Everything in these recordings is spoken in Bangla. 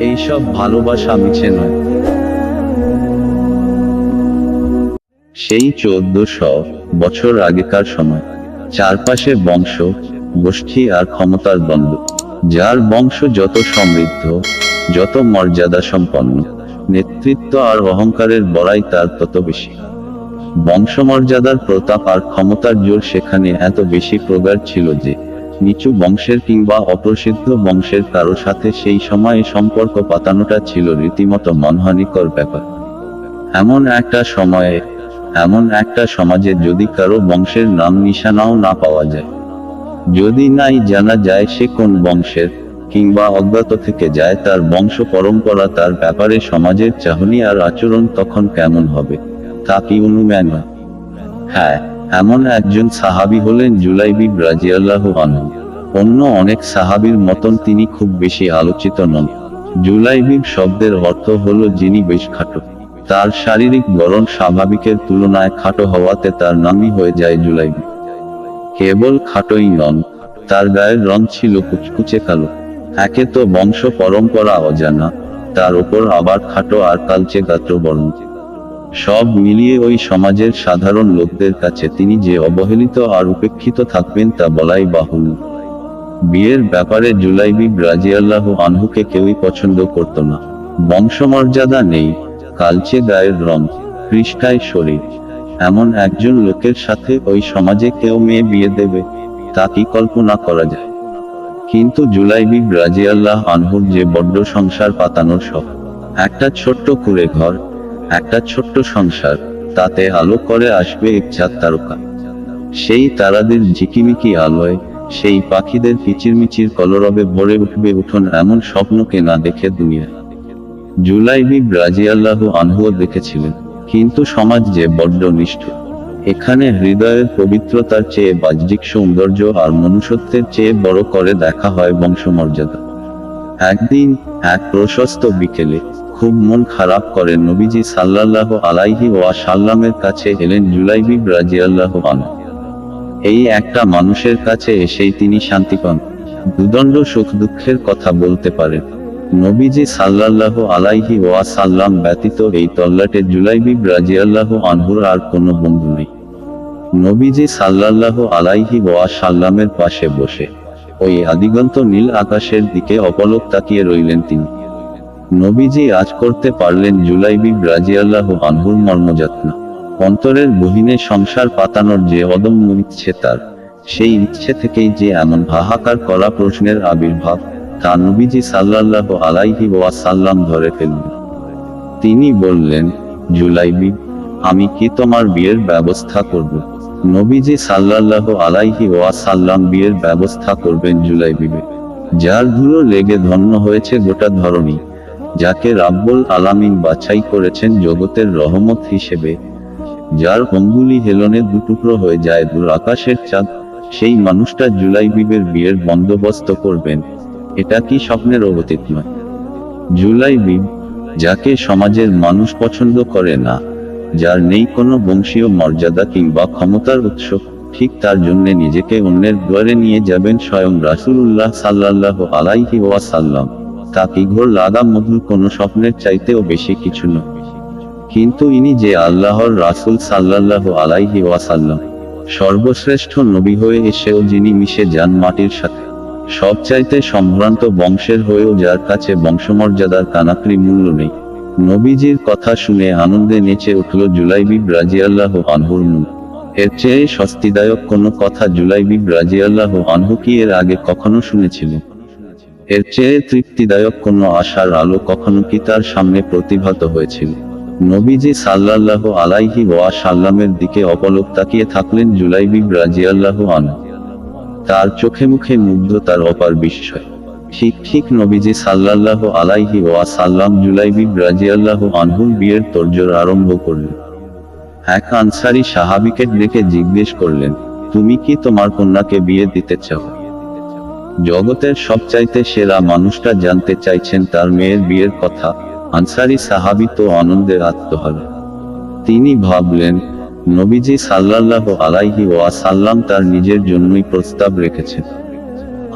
এইসব ভালোবাসা মিছে নয়। সেই চোদ্দশো বছর আগেকার সময়, চারপাশে বংশ, গোষ্ঠী আর ক্ষমতার দ্বন্দ্ব, যার বংশ যত সমৃদ্ধ, যত মর্যাদা সম্পন্ন, নেতৃত্ব আর অহংকারের বড়াই তার তত বেশি। বংশমর্যাদার প্রতাপ আর ক্ষমতার জোর সেখানে এত বেশি প্রগাঢ় ছিল যে নিচু বংশের কিংবা অপ্রসিদ্ধ বংশের কারও সাথে সেই সময়ে সম্পর্ক পাতানোটা ছিল রীতিমতো মনহানিকর ব্যাপার। এমন একটা সময়ে, এমন একটা সমাজে যদি কারও বংশের নাম নিশানাও না পাওয়া যায়। যদি নাই জানা যায় সে কোন বংশের, কিংবা অজ্ঞাত থেকে যায় তার বংশ পরম্পরা তার ব্যাপারে সমাজের চাহনি আর আচরণ তখন কেমন হবে, তা কি অনুমান? হ্যাঁ এমন একজন সাহাবি হলেন জুলাইবি রাজিয়াল্লাহ আনহু। অন্য অনেক সাহাবীর মতন তিনি খুব বেশি আলোচিত নন। জুলাইবিব শব্দের অর্থ হলো যিনি বেশ খাটো। তার শারীরিক গড়ন স্বাভাবিকের তুলনায় খাটো হওয়াতে তার নামই হয়ে যায় জুলাইবি কেবল খাটোই নন, তার গায়ের রং ছিল কুচকুচে কালো। একে তো বংশ পরম্পরা অজানা, তার উপর আবার খাটো আর কালচে গাত্রবর্ণ সব মিলিয়ে ওই সমাজের সাধারণ লোকদের কাছে তিনি যে অবহেলিত আর উপেক্ষিত থাকবেন তা বলাই বাহুল্য। বিয়ের ব্যাপারে জুলাইবি রাজিয়াল্লাহ আনহুকে কেউই পছন্দ করত না। বংশমর্যাদা নেই, কালচে গায়ের রং, পৃষ্ঠায় শরীর। এমন একজন লোকের সাথে ওই সমাজে কেউ মেয়ে বিয়ে দেবে, তা কি কল্পনা করা যায়? কিন্তু জুলাইবি রাজিয়াল্লাহ আনহুর যে বড্ড সংসার পাতানোর সব একটা ছোট্ট কুড়ে ঘর, একটা ছোট্ট সংসার, তাতে আলো করে আসবে এক চাঁদ তারকা। সেই তারাদের ঝিকিমিকি আলোয় সেই পাখিদের কিচিরমিচির কলরবে ভরে উঠবে উঠোন এমন স্বপ্নকে না দেখে দুনিয়া। জুলাইবি রাজিয়াল্লাহু আনহুও দেখেছিলেন, কিন্তু সমাজ যে বড্ড নিষ্ঠুর। এখানে হৃদয়ের পবিত্রতার চেয়ে বাহ্যিক সৌন্দর্য আর মনুষ্যত্বের চেয়ে বড় করে দেখা হয় বংশমর্যাদা। একদিন এক প্রশস্ত বিকেলে খুব মন খারাপ করে নবীজি সাল্লাল্লাহ আলাইহি ওয়া সাল্লামের কাছে এলেন জুলাইবি রাজিয়াল্লাহু আনহু। এই একটা মানুষের কাছে এসেই তিনি শান্তি পান দুদণ্ড সুখ দুঃখের কথা বলতে পারেন নবীজি সাল্লাল্লাহ আলাইহি ওয়া সাল্লাম ব্যতীত এই তল্লাটে জুলাইবি রাজিয়াল্লাহু আনহুর আর কোনো বন্ধু নেই। নবীজি সাল্লাল্লাহ আলাইহি ওয়া সাল্লামের পাশে বসে। ওই আদিগন্ত নীল আকাশের দিকে অপলক তাকিয়ে রইলেন তিনি। নবীজি আজ করতে পারলেন জুলাইবি রাজিয়াল্লাহ আনহুর মর্মযাতনা। অন্তরের বহিনে সংসার পাতানোর যে অদম্য ইচ্ছে তার, সেই ইচ্ছে থেকেই যে এমন হাহাকার করা প্রশ্নের আবির্ভাব, তা নবীজি সাল্লাল্লাহ আলাইহি ওয়া সাল্লাম ধরে ফেললেন। তিনি বললেন, জুলাইবি, আমি কি তোমার বিয়ের ব্যবস্থা করব? নবীজি সাল্লাল্লাহ আলাইহি ওয়া সাল্লাম বিয়ের ব্যবস্থা করবেন জুলাইবিবে যার ধুলো লেগে ধন্য হয়েছে গোটা ধরনী যাকে রাব্বুল আলামিন বাছাই করেছেন জগতের রহমত হিসেবে যার অঙ্গুলি হেলনে দুটুকরো হয়ে যায় দূর আকাশের চাঁদ, সেই মানুষটা জুলাইবিবের বিয়ের বন্দোবস্ত করবেন। এটা কি স্বপ্নের অতীত নয়? জুলাইবিব যাকে সমাজের মানুষ পছন্দ করে না, যার নেই কোনো বংশীয় মর্যাদা কিংবা ক্ষমতার উৎস, ঠিক তার জন্য নিজেকে অন্যের দুয়ারে নিয়ে যাবেন স্বয়ং রাসূলুল্লাহ সাল্লাল্লাহ আলাইহি ওয়াসাল্লাম। তা কি ঘোর লাগা মধুর কোনো স্বপ্নের চাইতেও বেশি কিছু নয়। কিন্তু ইনি যে আল্লাহর রাসূল সাল্লাল্লাহু আলাইহি ওয়াসাল্লাম, সর্বশ্রেষ্ঠ নবী হয়ে এসেও যিনি মিশে যান মাটির সাথে, সবচাইতে সম্ভ্রান্ত বংশের হয়েও যার কাছে বংশমর্যাদার কানাকড়ি মূল্য নেই। নবীজির কথা শুনে আনন্দে নেচে উঠল জুলাইবি রাজিয়াল্লাহ আনহুর মুখ। এর চেয়ে স্বস্তিদায়ক কোনো কথা জুলাইবি রাজিয়াল্লাহ আনহু কি এর আগে কখনো শুনেছিলেন এর চেয়ে তৃপ্তিদায়ক কোনো আশার আলো কখনো কি তার সামনে প্রতিভাত হয়েছিল? নবীজি সাল্লাল্লাহু আলাইহি ওয়া সাল্লামের দিকে অপলক তাকিয়ে থাকলেন জুলাইবি রাজিয়াল্লাহু আনহু। তার চোখে মুখে মুগ্ধ তার অপার বিস্ময়। ঠিক ঠিক নবীজি সাল্লাল্লাহু আলাইহি ওয়া সাল্লাম জুলাইবি রাজিয়াল্লাহু আনহুর বিয়ের তোড়জোড় আরম্ভ করলেন। এক আনসারি সাহাবিকে ডেকে জিজ্ঞেস করলেন, তুমি কি তোমার কন্যাকে বিয়ে দিতে চাও? জগতের সবচাইতে সেরা মানুষটা জানতে চাইছেন তার মেয়ের বিয়ের কথা। আনসারি সাহাবি তো আনন্দে আত্মহারা। তিনি ভাবলেন, নবীজি সাল্লাল্লাহ আলাইহি ওয়া সাল্লাম তার নিজের জন্যই প্রস্তাব রেখেছেন।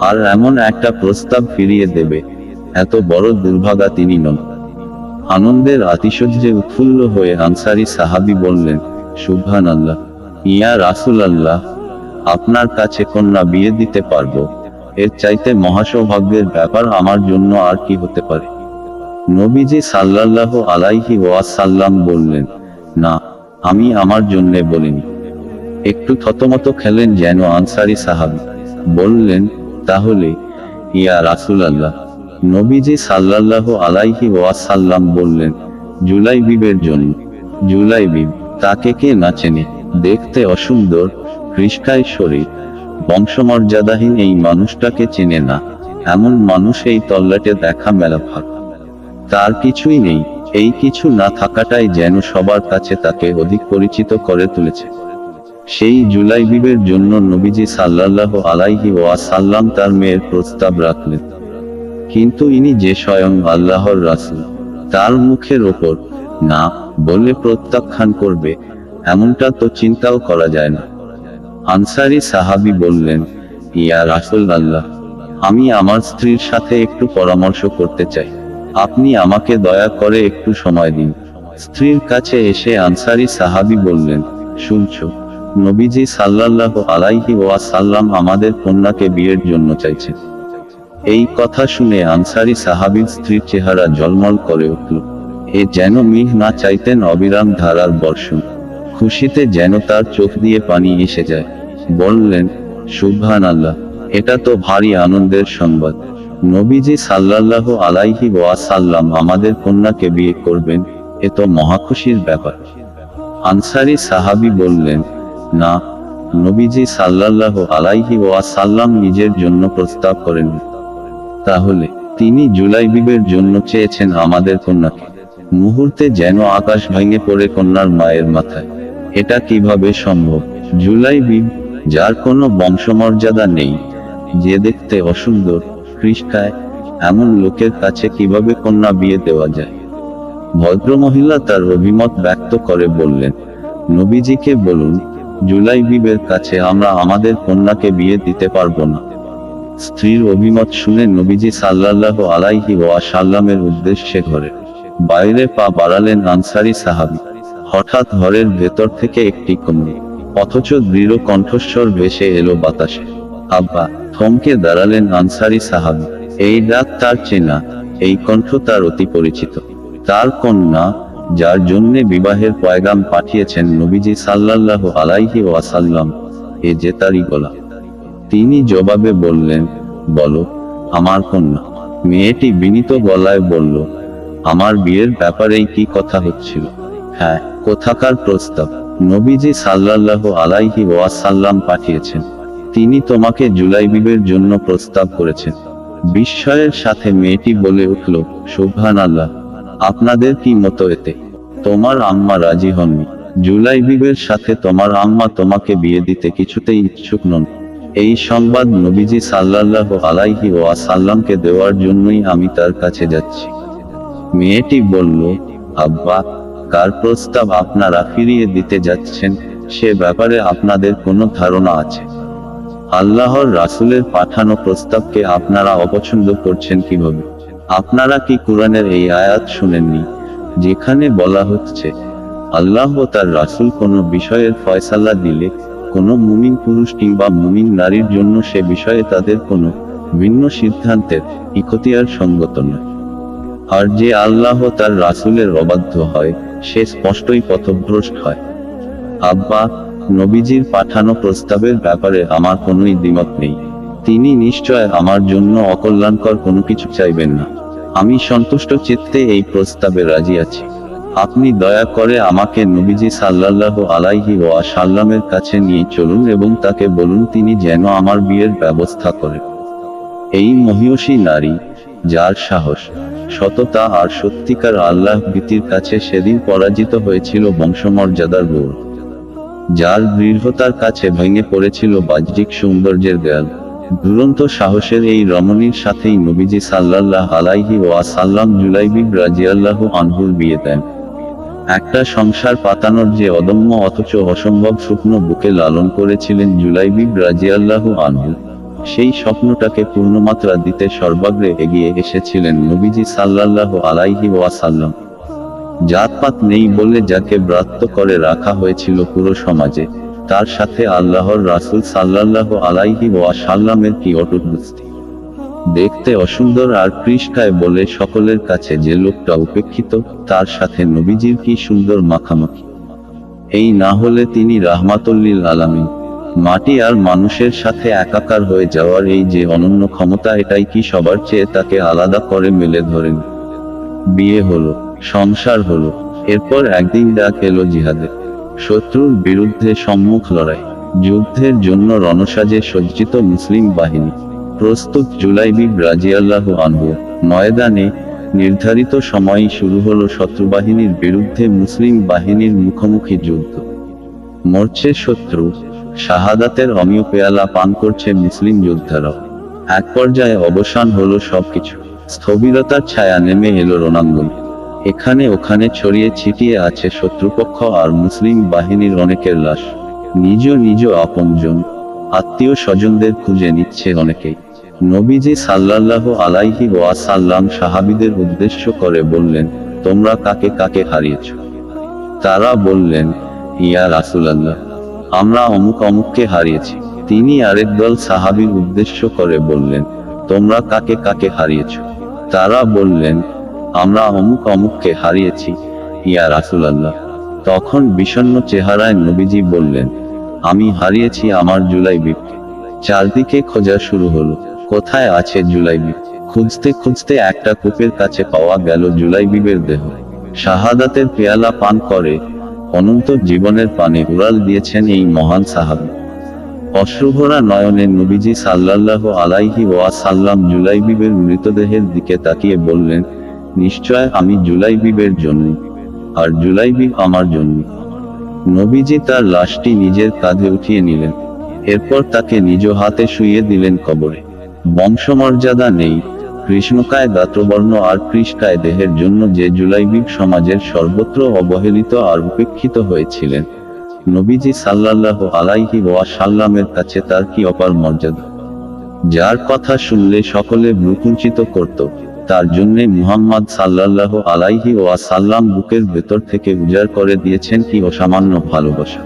আর এমন একটা প্রস্তাব ফিরিয়ে দেবে, এত বড় দুর্ভাগা তিনি নন। আনন্দের আতিশয্যে উৎফুল্ল হয়ে আনসারি সাহাবি বললেন সুবহান আল্লাহ ইয়া রাসুল আল্লাহ আপনার কাছে কন্যা বিয়ে দিতে পারব, এর চাইতে মহাসৌভাগ্যের ব্যাপার আমার জন্য আর কি হতে পারে? নবীজি সাল্লাল্লাহ আলাইহি ওয়াসাল্লাম বললেন, না, আমি আমার জন্যে বলিনি। একটু থতমত খেলেন যেন আনসারি সাহাবি। বললেন, তাহলে, ইয়া রাসুল আল্লাহ নবীজি সাল্লাল্লাহু আলাইহি ওয়াসাল্লাম বললেন, জুলাই বিবের জন্য। জুলাই বিব, তাকে কে না চেনে? দেখতে অসুন্দর রিস্কায় শরীর বংশমর্যাদাহীন এই মানুষটাকে চেনে না। এমন মানুষ এই তল্লাটে দেখা মেলা ভাগ। তার কিছুই নেই, এই কিছু না থাকাটাই যেন সবার কাছে তাকে অধিক পরিচিত করে তুলেছে। সেই জুলাই বিবের জন্য নবীজি সাল্লাল্লাহ আলাইহি ওয়াসাল্লাম তার মেয়ের প্রস্তাব রাখলেন। কিন্তু ইনি যে স্বয়ং আল্লাহর রাসূল, তার মুখের ওপর না বলে প্রত্যাখ্যান করবে, এমনটা তো চিন্তাও করা যায় না। আনসারি সাহাবি বললেন, ইয়া রাসুল আল্লাহ আমি আমার স্ত্রীর সাথে একটু পরামর্শ করতে চাই। আপনি আমাকে দয়া করে একটু সময় দিন। স্ত্রীর কাছে এসে আনসারি সাহাবি বললেন, শুনছো, নবীজি সাল্লাল্লাহু আলাইহি ওয়াসাল্লাম আমাদের কন্যাকে বিয়ের জন্য চাইছেন এই কথা শুনে আনসারি সাহাবীর স্ত্রীর চেহারা জলমল করে উঠল। এ যেন মিহ না চাইতেন অবিরাম ধারার বর্ষণ। খুশিতে যেন তার চোখ দিয়ে পানি এসে যায়। বললেন সুবহান আল্লাহ এটা তো ভারী আনন্দের সংবাদ। নবীজি সাল্লাল্লাহু আলাইহি ওয়াসাল্লাম আমাদের কন্যাকে বিয়ে করবেন, এ তো মহাখুশির ব্যাপার। আনসারি সাহাবি বললেন, না, নবীজি সাল্লাল্লাহু আলাইহি ওয়াসাল্লাম নিজের জন্য প্রস্তাব করেন। তাহলে তিনি জুলাই বিবের জন্য চেয়েছেন আমাদের কন্যাকে। মুহূর্তে যেন আকাশ ভেঙে পড়ে কন্যার মায়ের মাথায়। এটা কীভাবে সম্ভব? জুলাই বিব যার কোনো বংশমর্যাদা নেই, যে দেখতে অসুন্দর কৃষ্কায় এমন লোকের কাছে কীভাবে কন্যা বিয়ে দেওয়া যায়? ভদ্রমহিলা তার অভিমত ব্যক্ত করে বললেন, নবীজিকে বলুন, জুলাই বিবের কাছে আমরা আমাদের কন্যাকে বিয়ে দিতে পারব না। স্ত্রীর অভিমত শুনে নবীজি সাল্লাল্লাহু আলাইহি ওয়াসাল্লামের উদ্দেশ্যে ঘরে বাইরে পা বাড়ালেন আনসারি সাহাবি। হঠাৎ ঘরের ভেতর থেকে একটি কমলি অথচ দৃঢ় কণ্ঠস্বর ভেসে এলো বাতাসে। আব্বা, থমকে দাঁড়ালেন আনসারি সাহাবি। এই ডাক তার চেনা, এই কণ্ঠ তার অতি পরিচিত। তার কন্যা, যার জন্যে বিবাহের পয়গাম পাঠিয়েছেন নবীজি সাল্লাল্লাহু আলাইহি ওয়াসাল্লাম, এ যে তারই গলা। তিনি জবাবে বললেন, বলো, আমার কন্যা। মেয়েটি বিনীত গলায় বলল, আমার বিয়ের ব্যাপারেই কি কথা হচ্ছিল? হ্যাঁ কোথাকার প্রস্তাব? নবীজি সাল্লাল্লাহু আলাইহি ওয়াসাল্লাম পাঠিয়েছেন। তিনি তোমাকে জুলাই বিবের জন্য প্রস্তাব করেছেন। বিস্ময়ের সাথে মেয়েটি বলে উঠল সুবহান আল্লাহ আপনাদের কি মতো এতে? তোমার আম্মা রাজি হননি। জুলাই বিবের সাথে তোমার আম্মা তোমাকে বিয়ে দিতে কিছুতেই ইচ্ছুক নন। এই সংবাদ নবীজি সাল্লাল্লাহু আলাইহি ওয়াসাল্লামকে দেওয়ার জন্যই আমি তার কাছে যাচ্ছি। মেয়েটি বলল, আব্বা, কার প্রস্তাব আপনারা ফিরিয়ে দিতে যাচ্ছেন? সে ব্যাপারে আপনাদের কোনো ধারণা আছে? আল্লাহর রাসূলের পাঠানো প্রস্তাবকে আপনারা অপছন্দ করছেন কীভাবে? আপনারা কি কোরআনের এই আয়াত শুনেননি? যেখানে বলা হচ্ছে, আল্লাহ ও তার রাসূল কোনো বিষয়ের ফয়সালা দিলে, কোনো মুমিন পুরুষ কিংবা মুমিন নারীর জন্য সে বিষয়ে তাদের কোনো ভিন্ন সিদ্ধান্তের ইখতিয়ার সঙ্গত নয়। আর যে আল্লাহ তার রাসূলের অবাধ্য হয়, সে স্পষ্টই পথভ্রষ্ট হয়। আব্বা নবীজির পাঠানো প্রস্তাবের ব্যাপারে আমার কোনোই দ্বিমত নেই। তিনি নিশ্চয় আমার জন্য অকল্যাণকর কোনো কিছু চাইবেন না। আমি সন্তুষ্ট চিত্তে এই প্রস্তাবে রাজি আছি। আপনি দয়া করে আমাকে নবীজি সাল্লাল্লাহু আলাইহি ওয়া সাল্লামের কাছে নিয়ে চলুন এবং তাকে বলুন তিনি যেন আমার বিয়ের ব্যবস্থা করেন এই মহিয়সী নারী, যার সাহস, সততা আর সত্যিকার আল্লাহ ভীতির কাছে সেদিন পরাজিত হয়েছিল বংশমর্যাদার গৌরব যার দৃঢ়তার কাছে ভেঙে পড়েছিল বাহ্যিক সৌন্দর্যের দেয়াল দুরন্ত সাহসের এই রমণীর সাথেই নবীজি সাল্লাল্লাহ আলাইহি ওয়াসাল্লাম জুলাইবিব রাজিয়াল্লাহু আনহুর বিয়ে দেন। একটা সংসার পাতানোর যে অদম্য অথচ অসম্ভব শুকনো বুকে লালন করেছিলেন জুলাইবিব রাজিয়াল্লাহু আনহু। সেই স্বপ্নটাকে পূর্ণমাত্রা দিতে সর্বাগ্রে এগিয়ে এসেছিলেন নবীজি সাল্লাল্লাহ আলাইহি ওয়াসাল্লাম জাতপাত নেই বলে যাকে ব্রাত্য করে রাখা হয়েছিল পুরো সমাজে, তার সাথে আল্লাহর রাসূল সাল্লাল্লাহ আলাইহি ওয়াসাল্লামের কি অটুট দোস্তি দেখতে অসুন্দর আর পৃষ্ঠায় বলে সকলের কাছে যে লোকটা উপেক্ষিত, তার সাথে নবীজির কি সুন্দর মাখামাখি। এই না হলে তিনি রাহমাতুল্লিল আলামিন, মাটি আর মানুষের সাথে একাকার হয়ে যাওয়ার এই যে অনন্য ক্ষমতা এটাই কি সবার চেয়ে তাকে আলাদা করে মেলে ধরেন? বিয়ে হলো। সংসার হলো। এরপর একদিন ডাক এলো জিহাদে। শত্রুর বিরুদ্ধে সম্মুখ লড়াই। যুদ্ধের জন্য রণসাজে সজ্জিত মুসলিম বাহিনী। প্রস্তুত জুলাইবি রাজিয়াল্লাহু আনহু। ময়দানে নির্ধারিত সময়ই শুরু হলো শত্রুবাহিনীর বিরুদ্ধে মুসলিম বাহিনীর মুখোমুখি যুদ্ধ। মরছে শত্রু। শাহাদাতের অমীয় পেয়ালা পান করছে মুসলিম যোদ্ধারা এক পর্যায়ে অবসান হলো সবকিছু। স্থবিরতার ছায়া নেমে এলো রণাঙ্গন। এখানে ওখানে ছড়িয়ে ছিটিয়ে আছে শত্রুপক্ষ আর মুসলিম বাহিনীর অনেকের লাশ। নিজ নিজ আপনজন, আত্মীয় স্বজনদের খুঁজে নিচ্ছে অনেকেই। নবীজি সাল্লাল্লাহু আলাইহি ওয়াসাল্লাম সাহাবীদের উদ্দেশ্য করে বললেন, তোমরা কাকে কাকে হারিয়েছ? তারা বললেন, ইয়া রাসূলুল্লাহ, আমরা অমুক অমুককে হারিয়েছি। তিনি আরেক দল সাহাবীর উদ্দেশ্য করে বললেন, তোমরা কাকে কাকে হারিয়েছ? তারা বললেন আমরা অমুক অমুককে হারিয়েছি, ইয়া রাসূলুল্লাহ। তখন বিষণ্ণ চেহারায় নবীজি বললেন, আমি হারিয়েছি আমার জুলাইবিবকে চারদিকে খোঁজা শুরু হলো। কোথায় আছে জুলাইবিব খুঁজতে খুঁজতে একটা কূপের কাছে পাওয়া গেল জুলাইবিবের দেহ। শাহাদাতের পেয়ালা পান করে, অনন্ত জীবনের পানে উড়াল দিয়েছেন এই মহান সাহাবী। অশ্রুভরা নয়নে নবীজি সাল্লাল্লাহু আলাইহি ওয়াসাল্লাম জুলাইবিবের মৃতদেহের দিকে তাকিয়ে বললেন নিশ্চয় আমি জুলাইবিবের জন্য, আর জুলাইবিব আমার জন্য। নবীজি তার লাশটি নিজের কাঁধে উঠিয়ে নিলেন, এরপর তাকে নিজ হাতে শুইয়ে দিলেন কবরে। বংশমর্যাদা নেই, কৃষ্ণকায় গাত্রবর্ণ আর কৃষ্কায় দেহের জন্য যে জুলাইবিব সমাজের সর্বত্র অবহেলিত আর উপেক্ষিত হয়েছিলেন। নবীজি সাল্লাল্লাহ আলাইহি ওয়া সাল্লামের কাছে তার কি অপার মর্যাদা? যার কথা শুনলে সকলে ভ্রুকুঞ্চিত করত। তার জন্যে মুহাম্মদ সাল্লাহ আলাইহি ওয়াসাল্লাম বুকের ভেতর থেকে উজাড় করে দিয়েছেন কি অসামান্য ভালোবাসা।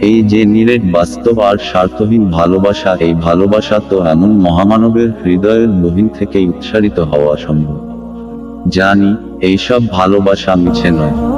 এই যে নিরেট বাস্তব আর স্বার্থহীন ভালোবাসা, এই ভালোবাসা তো এমন মহামানবের হৃদয়ের বহিন থেকে উচ্চারিত হওয়া সম্ভব। জানি এইসব ভালোবাসা মিছে নয়।